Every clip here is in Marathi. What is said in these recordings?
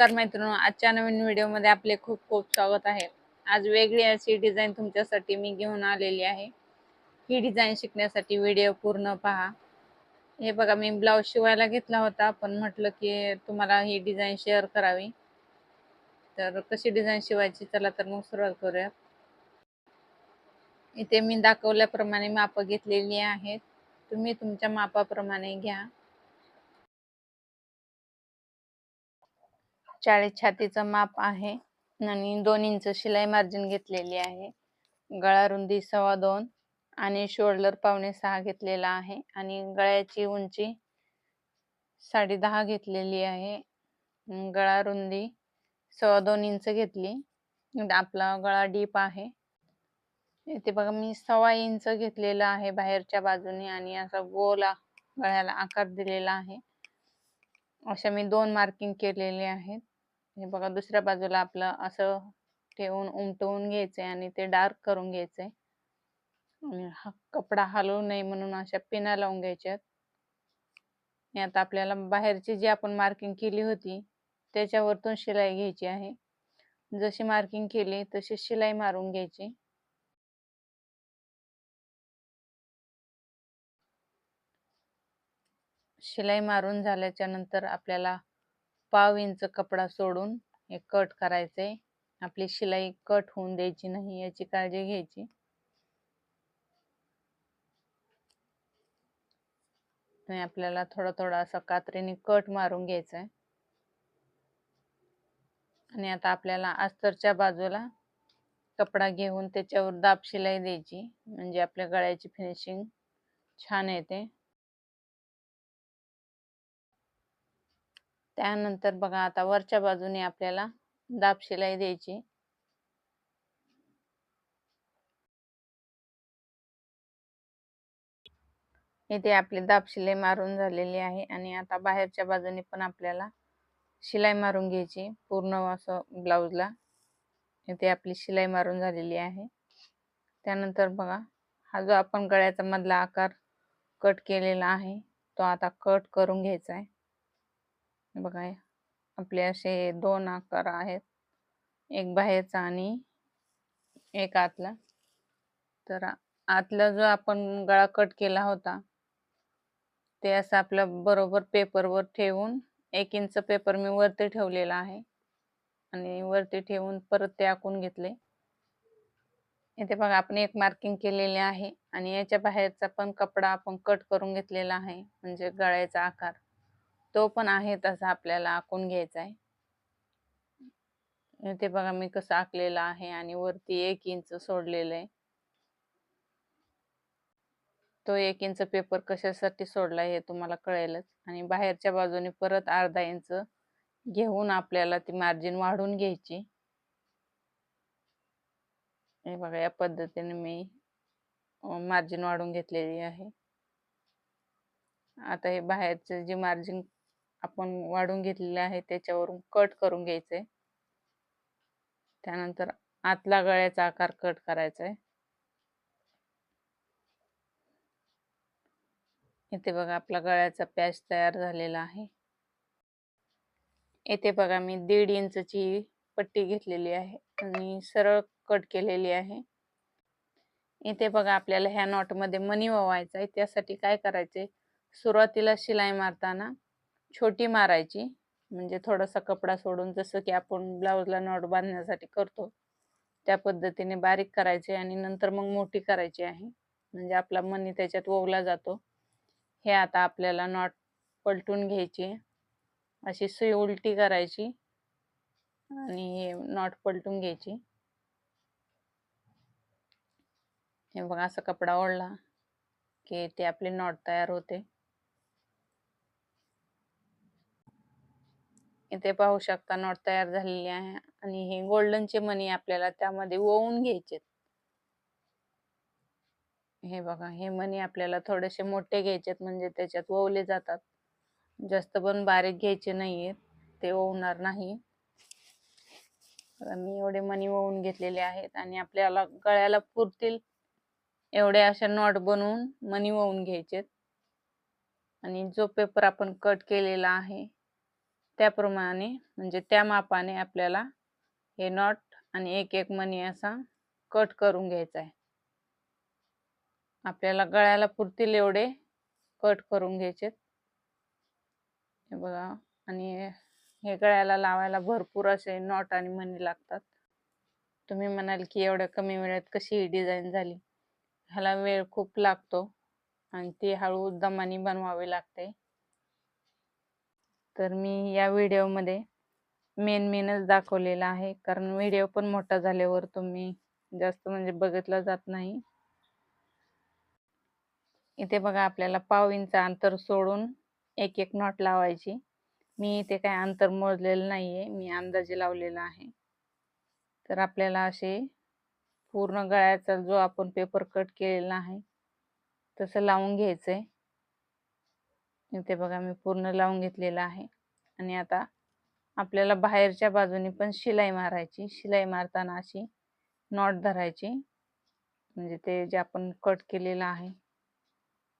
नमस्कार मैत्रिणी आजच्या नवीन व्हिडिओमध्ये आपले खूप खूप स्वागत आहे. आज वेगळी अशी डिझाईन तुमच्यासाठी मी घेऊन आलेली आहे. ही डिझाईन शिकण्यासाठी व्हिडिओ पूर्ण पहा. हे बघा मी ब्लाऊज शिवायला घेतला होता पण म्हटलं की तुम्हाला ही डिझाईन शेअर करावी. तर कशी डिझाईन शिवायची चला तर मग सुरुवात करूया इथे मी दाखवल्याप्रमाणे मापं घेतलेली आहेत. तुम्ही तुमच्या मापाप्रमाणे घ्या. चाळीस छातीचं माप आहे आणि दोन इंच शिलाई मार्जिन घेतलेली आहे. गळा रुंदी सव्वा दोन आणि शोल्डर पावणे सहा घेतलेला आहे आणि गळ्याची उंची साडे दहा घेतलेली आहे. गळा रुंदी सव्वा दोन इंच घेतली. आपला गळा डीप आहे. इथे बघा मी सव्वा इंच घेतलेला आहे बाहेरच्या बाजूने आणि असा गोला गळ्याला आकार दिलेला आहे. अशा मी दोन मार्किंग केलेले आहेत. हे बघा दुसऱ्या बाजूला आपलं असं ठेवून उमटवून घ्यायचंय आणि ते डार्क करून घ्यायचंय. आणि हा कपडा हलवू नये म्हणून अशा पिना लावून घ्यायच्यात. आणि आता आपल्याला बाहेरची जी आपण मार्किंग केली होती त्याच्यावरतून शिलाई घ्यायची आहे. जशी मार्किंग केली तशी शिलाई मारून घ्यायची. शिलाई मारून झाल्याच्यानंतर आपल्याला पाव इंच कपडा सोडून हे कट करायचंय आपली शिलाई कट होऊन द्यायची नाही याची काळजी घ्यायची. आणि आपल्याला थोडा थोडा असा कात्रीने कट मारून घ्यायचा आहे. आणि आता आपल्याला अस्तरच्या बाजूला कपडा घेऊन त्याच्यावर दाब शिलाई द्यायची. म्हणजे आपल्या गळ्याची फिनिशिंग छान येते. त्यानंतर बघा आता वरच्या बाजूने आपल्याला दाब शिलाई द्यायची. इथे आपली दाब शिलाई मारून झालेली आहे आणि आता बाहेरच्या बाजूने पण आपल्याला शिलाई मारून घ्यायची पूर्ण असं ब्लाऊजला. इथे आपली शिलाई मारून झालेली आहे. त्यानंतर बघा हा जो आपण गळ्याचा मधला आकार कट केलेला आहे तो आता कट करून घ्यायचा आहे. बघा आपले असे दोन आकार आहेत. एक बाहेरचा आणि एक आतला. तर आतला जो आपण गळा कट केला होता ते असं आपलं बरोबर पेपरवर ठेवून एक इंच पेपर मी वरती ठेवलेला आहे. आणि वरती ठेवून परत ते आखून घेतले. इथे बघा आपण एक मार्किंग केलेले आहे. आणि याच्या बाहेरचा पण कपडा आपण कट करून घेतलेला आहे. म्हणजे गळ्याचा आकार. तो पण आहे तसा आपल्याला आखून घ्यायचा आहे. ते बघा मी कसं आखलेलं आहे आणि वरती एक इंच सोडलेलं आहे. तो एक इंच पेपर कशासाठी सोडला हे तुम्हाला कळेलच. आणि बाहेरच्या बाजूने परत अर्धा इंच घेऊन आपल्याला ती मार्जिन वाढून घ्यायची. हे बघा या पद्धतीने मी मार्जिन वाढून घेतलेली आहे. आता हे बाहेरचे जे मार्जिन आपण वाढून घेतलेले आहे त्याच्यावरून कट करून घ्यायचे. त्यानंतर आतला गळ्याचा आकार कट करायचा आहे. इथे बघा आपला गळ्याचा पॅच तयार झालेला आहे. येथे बघा मी दीड इंचची पट्टी घेतलेली आहे आणि सरळ कट केलेली आहे. इथे बघा आपल्याला ह्या नॉटमध्ये मनी ववायचा आहे. त्यासाठी काय करायचे? सुरुवातीला शिलाई मारताना छोटी मारायची. म्हणजे थोडासा कपडा सोडून जसं की आपण ब्लाऊजला नॉट बांधण्यासाठी करतो त्या पद्धतीने बारीक करायचे आणि नंतर मग मोठी करायची आहे. म्हणजे आपला मनी त्याच्यात ओवला जातो. हे आता आपल्याला नॉट पलटून घ्यायची अशी सुई उलटी करायची आणि हे नॉट पलटून घ्यायची. हे बघा असा कपडा ओढला की ते आपले नॉट तयार होते. इथे पाहू शकता नॉट तयार झालेली आहे आणि हे गोल्डनचे मनी आपल्याला त्यामध्ये ओवून घ्यायचे हे बघा हे मनी आपल्याला थोडेसे मोठे घ्यायचेत म्हणजे त्याच्यात ओवले जातात. जास्त पण बारीक घ्यायचे नाहीयेत ते ओवणार नाही. मी एवढे मनी ओवून घेतलेले आहेत आणि आपल्याला गळ्याला पुरतील एवढे अशा नॉट बनवून मनी ओवून घ्यायचेत आणि जो पेपर आपण कट केलेला आहे त्याप्रमाणे म्हणजे त्या मापाने आपल्याला हे नॉट आणि एक एक मणी असा कट करून घ्यायचा आहे. आपल्याला गळ्याला पुरतील एवढे कट करून घ्यायचे हे बघा आणि हे गळ्याला लावायला भरपूर असे नॉट आणि मणी लागतात. तुम्ही म्हणाल की एवढ्या कमी वेळात कशी ही डिझाईन झाली? ह्याला वेळ खूप लागतो आणि ती हळू दमानी बनवावी लागते. तर मी या व्हिडिओमध्ये मेन मेनच दाखवलेला आहे. कारण व्हिडिओ पण मोठा झाल्यावर तुम्ही जास्त म्हणजे बघितला जात नाही. इथे बघा आपल्याला पाव इंच अंतर सोडून एक एक नॉट लावायची. मी इथे काय अंतर मोजलेलं नाही आहे मी अंदाजे लावलेला आहे. तर आपल्याला असे पूर्ण गळ्याचा जो आपण पेपर कट केलेला आहे तसं लावून घ्यायचं आहे इथे बघा मी पूर्ण लावून घेतलेला आहे. आणि आता आपल्याला बाहेरच्या बाजूने पण शिलाई मारायची. शिलाई मारताना अशी नॉट धरायची. म्हणजे ते जे आपण कट केलेलं आहे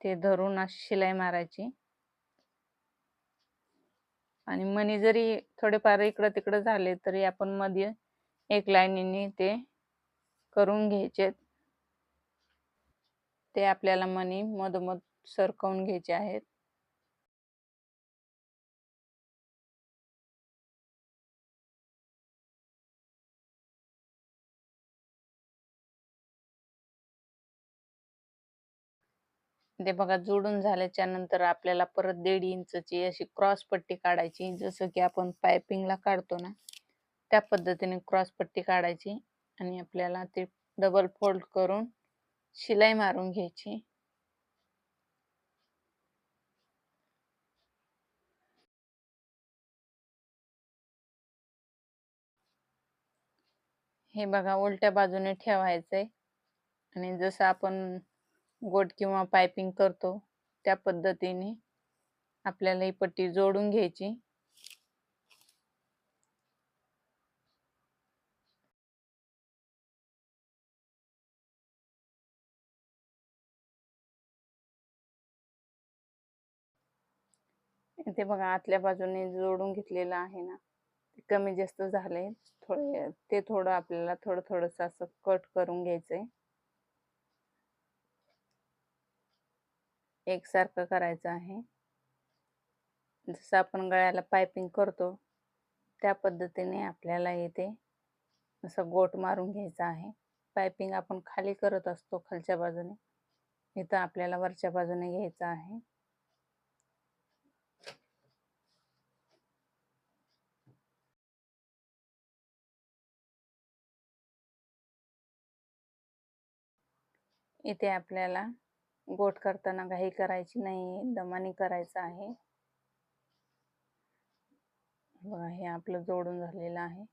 ते धरून अशी शिलाई मारायची. आणि मनी जरी थोडेफार इकडं तिकडं झाले तरी आपण मध्ये एक लाईनीने ते करून घ्यायचे. ते आपल्याला मनी मधोमध सरकवून घ्यायचे आहेत. ते बघा जोडून झाल्याच्यानंतर आपल्याला परत दीड इंचची अशी क्रॉस पट्टी काढायची. जसं की आपण पायपिंगला काढतो ना त्या पद्धतीने क्रॉस पट्टी काढायची आणि आपल्याला ते डबल फोल्ड करून शिलाई मारून घ्यायची. हे बघा उलट्या बाजूने ठेवायचंय. आणि जसं आपण गोट किंवा पायपिंग करतो त्या पद्धतीने आपल्याला ही पट्टी जोडून घ्यायची. इथे बघा आतल्या बाजूने जोडून घेतलेलं आहे ना ते कमी जास्त झाले थोडे ते थोडं आपल्याला थोडं थोडंसं असं कट करून घ्यायचंय. एकसारखं करायचं आहे. जसं आपण गळ्याला पायपिंग करतो त्या पद्धतीने आपल्याला इथे असं गोट मारून घ्यायचा आहे. पायपिंग आपण खाली करत असतो खालच्या बाजूने. इथं आपल्याला वरच्या बाजूने घ्यायचं आहे. इथे आपल्याला गोट करताना घाई करायची नाही दमाने करायचं आहे. बघा हे आपलं जोडून झालेलं आहे.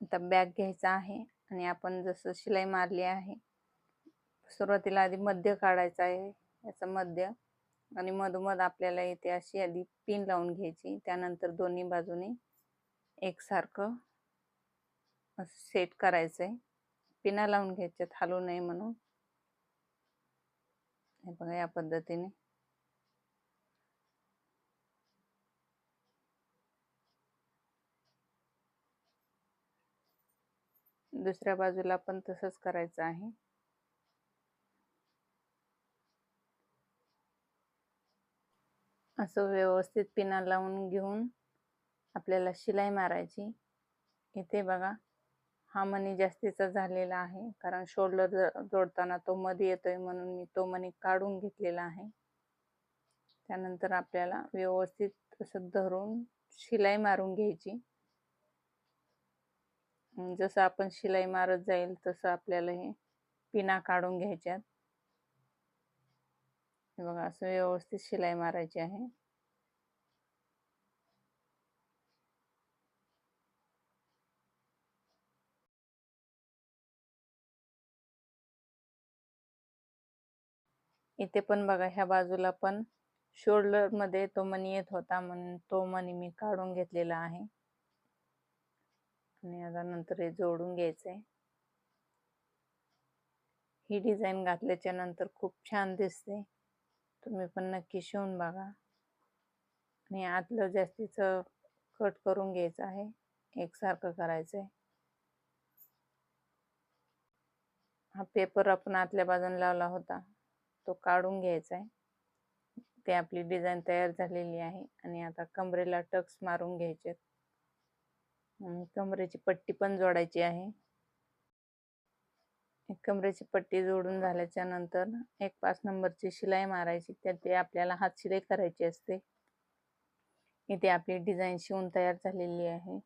आता बॅग घ्यायचा आहे आणि आपण जसं शिलाई मारली आहे सुरुवातीला आधी मध्य काढायचं आहे याचं मध्य. आणि मधोमध आपल्याला इथे अशी आधी पिन लावून घ्यायची. त्यानंतर दोन्ही बाजूने एकसारखं सेट करायचं आहे पिना लावून घ्यायच्यात हालू नये म्हणून. हे बघा या पद्धतीने. दुसऱ्या बाजूला पण तसंच करायचं आहे. असं व्यवस्थित पिना लावून घेऊन आपल्याला शिलाई मारायची. इथे बघा. हा मणी जास्तीचा झालेला आहे. कारण शोल्डर जोडताना तो मध्ये येतोय म्हणून मी तो मणी काढून घेतलेला आहे. त्यानंतर आपल्याला व्यवस्थित असं धरून शिलाई मारून घ्यायची. जसं आपण शिलाई मारत जाईल तसं आपल्याला हे पिना काढून घ्यायच्यात. बघा असं व्यवस्थित शिलाई मारायची आहे. इथे पण बघा ह्या बाजूला पण शोल्डरमध्ये तो मनी येत होता म्हणून तो मनी मी काढून घेतलेला आहे. आणि आता नंतर हे जोडून घ्यायचंय. ही डिझाईन घातल्याच्या नंतर खूप छान दिसते. तुम्ही पण नक्की शिवून बघा. आणि आतलं जास्तीचं कट करून घ्यायचं आहे. एकसारखं करायचं आहे हा पेपर आपण आतल्या बाजून लावला होता. तो काढून घ्यायचा आहे. ते आपली डिझाईन तयार झालेली आहे आणि आता कमरेला टक्स मारून घ्यायचे कमरेची पट्टी पण जोडायची आहे. कमरेची पट्टी जोडून झाल्याच्यानंतर एक पाच नंबरची शिलाई मारायची त्या ते आपल्याला हात शिलाई करायची असते. इथे आपली डिझाईन शिवून तयार झालेली आहे.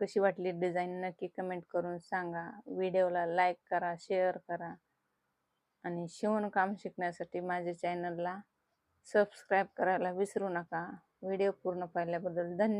कशी वाटली डिझाईन नक्की कमेंट करून सांगा. व्हिडिओला लाईक करा शेअर करा. आणि शिवणकाम शिकण्यासाठी माझ्या चॅनलला सबस्क्राईब करायला विसरू नका. व्हिडिओ पूर्ण पाहिल्याबद्दल धन्यवाद